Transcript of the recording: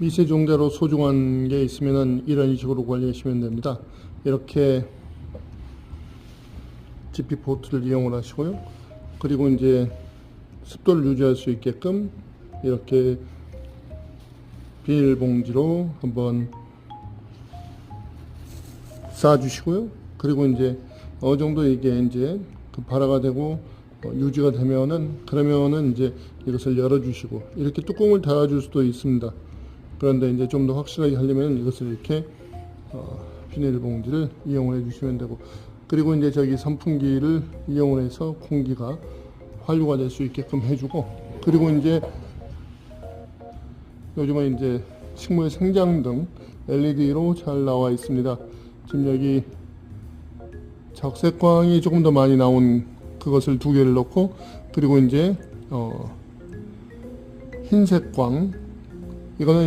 미세종대로 소중한 게 있으면은 이런 식으로 관리하시면 됩니다. 이렇게 GP 포트를 이용을 하시고요. 그리고 이제 습도를 유지할 수 있게끔 이렇게 비닐봉지로 한번 쌓아주시고요. 그리고 이제 어느 정도 이게 이제 그 발화가 되고 어, 유지가 되면은 그러면은 이제 이것을 열어주시고 이렇게 뚜껑을 달아줄 수도 있습니다. 그런데 이제 좀 더 확실하게 하려면 이것을 이렇게 어, 비닐 봉지를 이용을 해 주시면 되고 그리고 이제 저기 선풍기를 이용을 해서 공기가 환류가 될 수 있게끔 해주고 그리고 이제 요즘은 이제 식물 생장 등 LED로 잘 나와 있습니다. 지금 여기 적색광이 조금 더 많이 나온 그것을 두 개를 넣고 그리고 이제 어 흰색 광 이거는